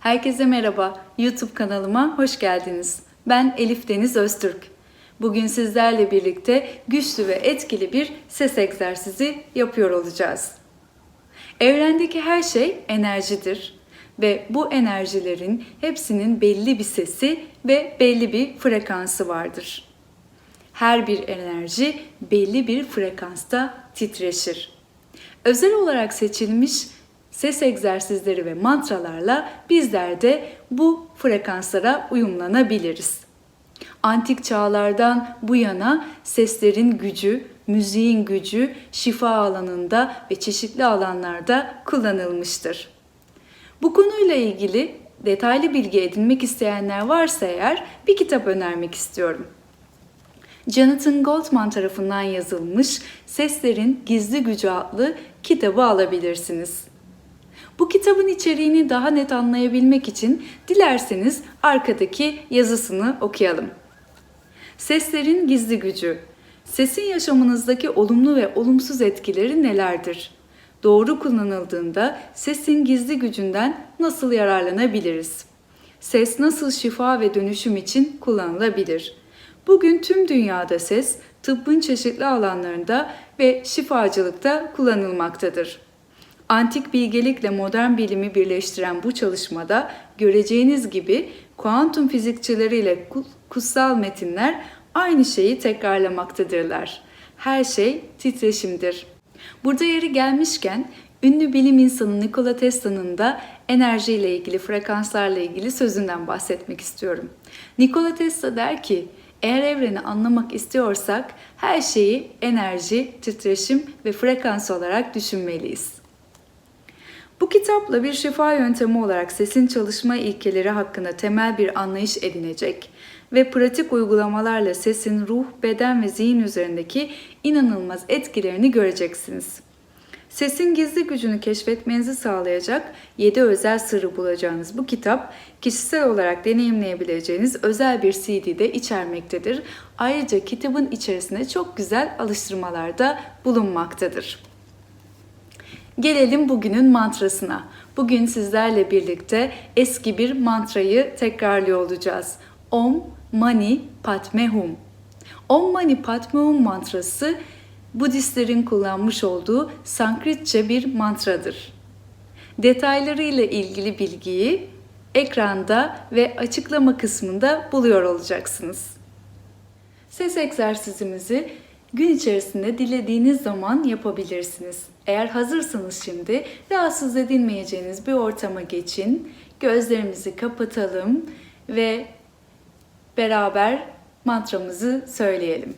Herkese merhaba. YouTube kanalıma hoş geldiniz. Ben Elif Deniz Öztürk. Bugün sizlerle birlikte güçlü ve etkili bir ses egzersizi yapıyor olacağız. Evrendeki her şey enerjidir ve bu enerjilerin hepsinin belli bir sesi ve belli bir frekansı vardır. Her bir enerji belli bir frekansta titreşir. Özel olarak seçilmiş ses egzersizleri ve mantralarla bizler de bu frekanslara uyumlanabiliriz. Antik çağlardan bu yana seslerin gücü, müziğin gücü şifa alanında ve çeşitli alanlarda kullanılmıştır. Bu konuyla ilgili detaylı bilgi edinmek isteyenler varsa eğer bir kitap önermek istiyorum. Jonathan Goldman tarafından yazılmış Seslerin Gizli Gücü adlı kitabı alabilirsiniz. Bu kitabın içeriğini daha net anlayabilmek için dilerseniz arkadaki yazısını okuyalım. Seslerin gizli gücü. Sesin yaşamınızdaki olumlu ve olumsuz etkileri nelerdir? Doğru kullanıldığında sesin gizli gücünden nasıl yararlanabiliriz? Ses nasıl şifa ve dönüşüm için kullanılabilir? Bugün tüm dünyada ses tıbbın çeşitli alanlarında ve şifacılıkta kullanılmaktadır. Antik bilgelikle modern bilimi birleştiren bu çalışmada göreceğiniz gibi kuantum fizikçileriyle kutsal metinler aynı şeyi tekrarlamaktadırlar. Her şey titreşimdir. Burada yeri gelmişken ünlü bilim insanı Nikola Tesla'nın da enerji ile ilgili, frekanslarla ilgili sözünden bahsetmek istiyorum. Nikola Tesla der ki, eğer evreni anlamak istiyorsak her şeyi enerji, titreşim ve frekans olarak düşünmeliyiz. Bu kitapla bir şifa yöntemi olarak sesin çalışma ilkeleri hakkında temel bir anlayış edinecek ve pratik uygulamalarla sesin ruh, beden ve zihin üzerindeki inanılmaz etkilerini göreceksiniz. Sesin gizli gücünü keşfetmenizi sağlayacak 7 özel sırrı bulacağınız bu kitap kişisel olarak deneyimleyebileceğiniz özel bir CD de içermektedir. Ayrıca kitabın içerisinde çok güzel alıştırmalar da bulunmaktadır. Gelelim bugünün mantrasına. Bugün sizlerle birlikte eski bir mantrayı tekrarlıyor olacağız. Om Mani Padme Hum. Om Mani Padme Hum mantrası Budistlerin kullanmış olduğu Sanskritçe bir mantradır. Detaylarıyla ilgili bilgiyi ekranda ve açıklama kısmında buluyor olacaksınız. Ses egzersizimizi gün içerisinde dilediğiniz zaman yapabilirsiniz. Eğer hazırsanız şimdi rahatsız edilmeyeceğiniz bir ortama geçin. Gözlerimizi kapatalım ve beraber mantramızı söyleyelim.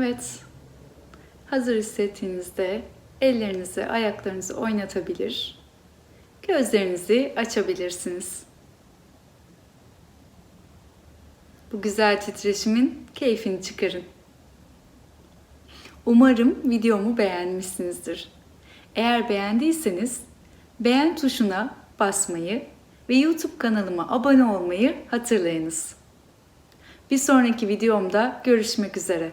Evet. Hazır hissettiğinizde ellerinizi, ayaklarınızı oynatabilir. Gözlerinizi açabilirsiniz. Bu güzel titreşimin keyfini çıkarın. Umarım videomu beğenmişsinizdir. Eğer beğendiyseniz beğen tuşuna basmayı ve YouTube kanalıma abone olmayı hatırlayınız. Bir sonraki videomda görüşmek üzere.